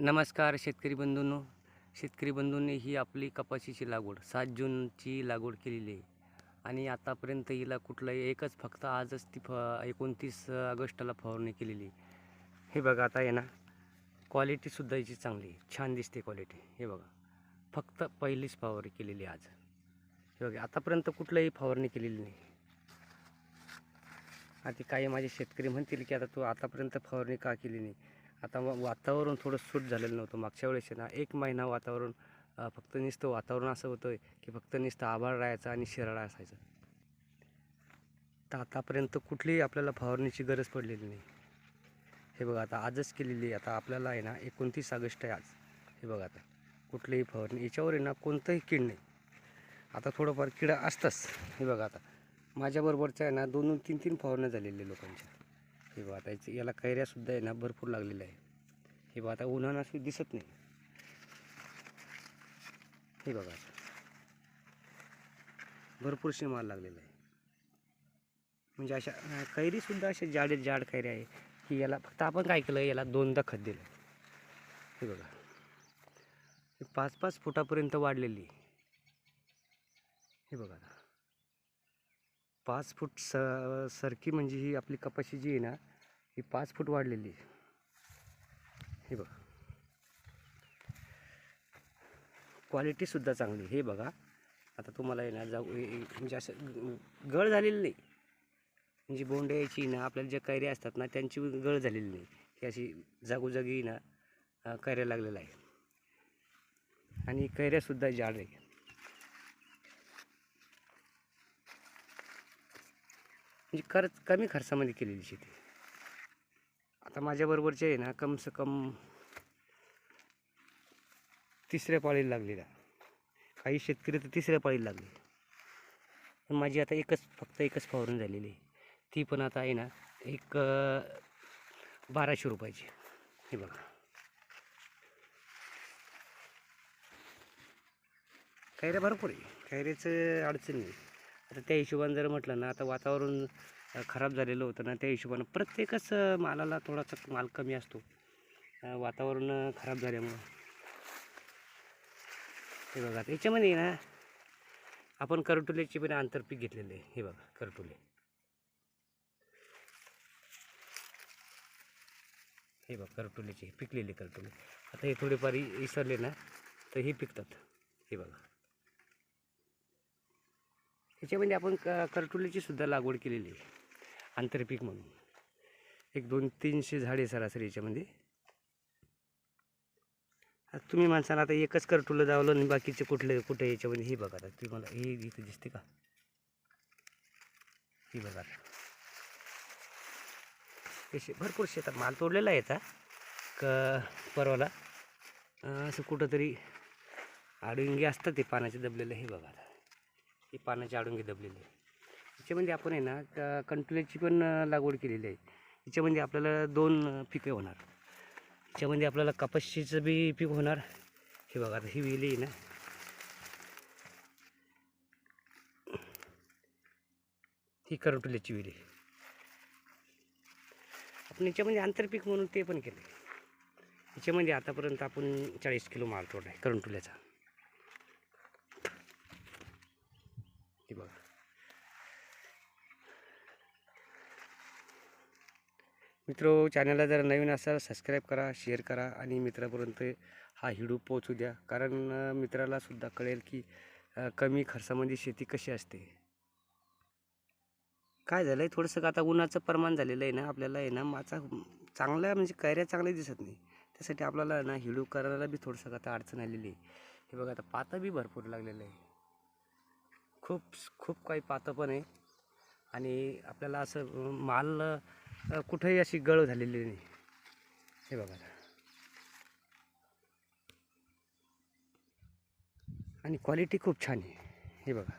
नमस्कार शेतकरी बंधूंनो. शेतकरी बंधूंनी ही आपली कपाशीची लागवड सात जूनची लागवड केलेली आहे. आणि आतापर्यंत हिला कुठलंही एकच फक्त आजच ती फ एकोणतीस ऑगस्टला फवारणी केलेली आहे. हे बघा आता आहे ना क्वालिटीसुद्धा याची चांगली आहे. छान दिसते क्वालिटी हे बघा फक्त पहिलीच फवारणी केलेली आहे आज. हे बघा आतापर्यंत कुठलंही फवारणी केलेली नाही. आता काही माझे शेतकरी म्हणतील की आता तू आतापर्यंत फवारणी का केली नाही? आता मग वातावरण थोडं सूट झालेलं नव्हतं. मागच्या वेळेस आहे ना एक महिना वातावरण फक्त नुसतं वातावरण असं होतं की फक्त नुसतं आभाळ राहायचं आणि शिराळा असायचं. तर आतापर्यंत कुठलीही आपल्याला फवारणीची गरज पडलेली नाही. हे बघा आता आजच केलेली आहे. आता आपल्याला आहे ना एकोणतीस ऑगस्ट आहे आज. हे बघा आता कुठलीही फवारणी याच्यावर आहे ना कोणतंही कीड नाही. आता थोडंफार किडा असतंच. हे बघा आता माझ्याबरोबरच्या आहे ना दोन दोन तीन तीन फवारण्या झालेल्या लोकांच्या. हे बघा याला कैऱ्यासुद्धा आहे ना भरपूर लागलेल्या आहे हे बघा आता उन्हाळा अशी दिसत नाही. हे बघा भरपूर भरपूरशी माल लागलेला आहे. म्हणजे अशा कैरीसुद्धा अशा जाड जाड कैरी आहे की याला फक्त आपण काय केलं याला दोनदा खत दिलं. हे बघा. हे पाच पाच फुटापर्यंत वाढलेली आहे. हे बघा पाच फूट स सरकी म्हणजे ही आपली कपाशी जी आहे ना ही पाच फूट वाढलेली आहे. हे बघा. क्वालिटीसुद्धा चांगली हे बघा. आता तुम्हाला येणार ना जाऊ हे- म्हणजे असं गळ झालेली नाही. म्हणजे बोंड्याची ना आपल्याला ज्या कैऱ्या असतात ना त्यांची गळ झालेली नाही. ही अशी जागोजागी ना कैऱ्या लागलेल्या आहे आणि कैऱ्यासुद्धा जाड आहे म्हणजे खर्च कमी खर्चामध्ये केलेली शेती. आता माझ्याबरोबरचे आहे ना कम से कम तिसऱ्या पाळीला लागलेला काही शेतकरी तर तिसऱ्या पाळीला लागले. पण माझी आता एकच फक्त एकच फवारणी झालेली आहे. ती पण आता आहे ना एक बाराशे रुपयाची. हे बघा. कैऱ्या भरपूर आहे. कैऱ्याचं अडचण नाही. आता त्या हिशोबाने जर म्हटलं ना आता वातावरण खराब झालेलं होतं ना त्या हिशोबानं प्रत्येकच मालाला थोडासा माल कमी असतो. वातावरण खराब झाल्यामुळं. हे बघा याच्यामध्ये ना आपण करटुल्याची पण आंतरपीक घेतलेले आहे. हे बघा करटुले. हे बघा करटुल्याचे पिकलेले करटुले. आता हे थोडेफार इसरले ना तर हे पिकतात. हे बघा. याच्यामध्ये आपण क करटुलीची सुद्धा लागवड केलेली आहे. आंतरपीक म्हणून. एक दोन तीनशे झाडे सरासरी याच्यामध्ये. आता तुम्ही माणसाला आता एकच करटुलं जावलं आणि बाकीचे कुठले कुठे याच्यामध्ये? हे बघा आता तुम्हाला हे इथं दिसते का? ही बघा आता. असे भरपूर शेतात माल तोडलेला आहे का क परवाला. असं कुठंतरी आडुंगे असतात ते पाण्याचे दबलेलं हे बघा आता. ही पानाची आडुंगी दबलेली. आहे याच्यामध्ये आपण आहे ना क- कंटुल्याची पण लागवड केलेली आहे. याच्यामध्ये आपल्याला दोन पिके होणार. याच्यामध्ये आपल्याला कपाशीचं बी पीक होणार. हे बघा आता ही वेली आहे ना. ही करटुल्याची वेली. आपण याच्यामध्ये आंतरपीक म्हणून ते पण केलं याच्यामध्ये आतापर्यंत आपण चाळीस किलो माल तोडला आहे करंटुल्याचा हे बघा मित्रो चॅनलला जर नवीन असाल सबस्क्राईब करा शेअर करा आणि मित्रापर्यंत हा हिडू पोचू द्या. कारण मित्रालासुद्धा कळेल की कमी खर्चामध्ये शेती कशी असते. काय झालं आहे थोडंसं आता उन्हाचं प्रमाण झालेलं आहे ना आपल्याला आहे ना माचा चांगल्या म्हणजे कैऱ्या चांगल्या दिसत नाही. त्यासाठी आपल्याला ना हिडू करायला बी थोडंसं आता अडचण आलेली आहे. हे बघा आता पातं बी भरपूर लागलेलं आहे. खूप खूप काही पातं पण आहे. आणि आपल्याला असं माल कुठेही अशी गळ झालेली नाही. हे बघा आणि क्वालिटी खूप छान आहे. हे बघा.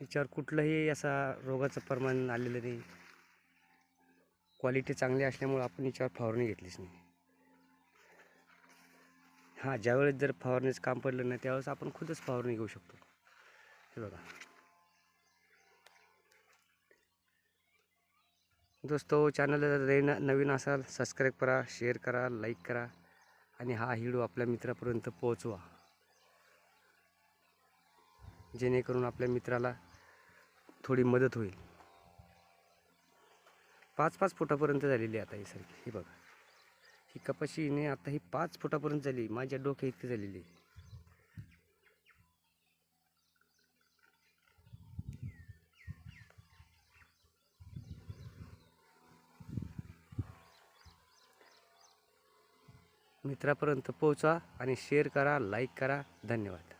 याच्यावर कुठलंही असा रोगाचं प्रमाण आलेलं नाही. क्वालिटी चांगली असल्यामुळं आपण याच्यावर फवारणी घेतलीच नाही. हां ज्यावेळेस जर फवारणीचं काम पडलं ना त्यावेळेस आपण खुदच फवारणी घेऊ शकतो. हे बघा. दोस्तो चॅनल नवीन असाल सबस्क्राईब करा शेअर करा लाईक करा. आणि हा व्हिडिओ आपल्या मित्रापर्यंत पोहोचवा. जेणेकरून आपल्या मित्राला थोडी मदत होईल. पाच पाच फुटापर्यंत झालेली आहे आता ही सारखी. ही बघा. ही कपाशी हिने आता ही पाच फुटापर्यंत झाली. माझ्या डोक्या इतकी झालेली. मित्रापर्यंत पोहोचा आणि शेअर करा लाईक करा. धन्यवाद.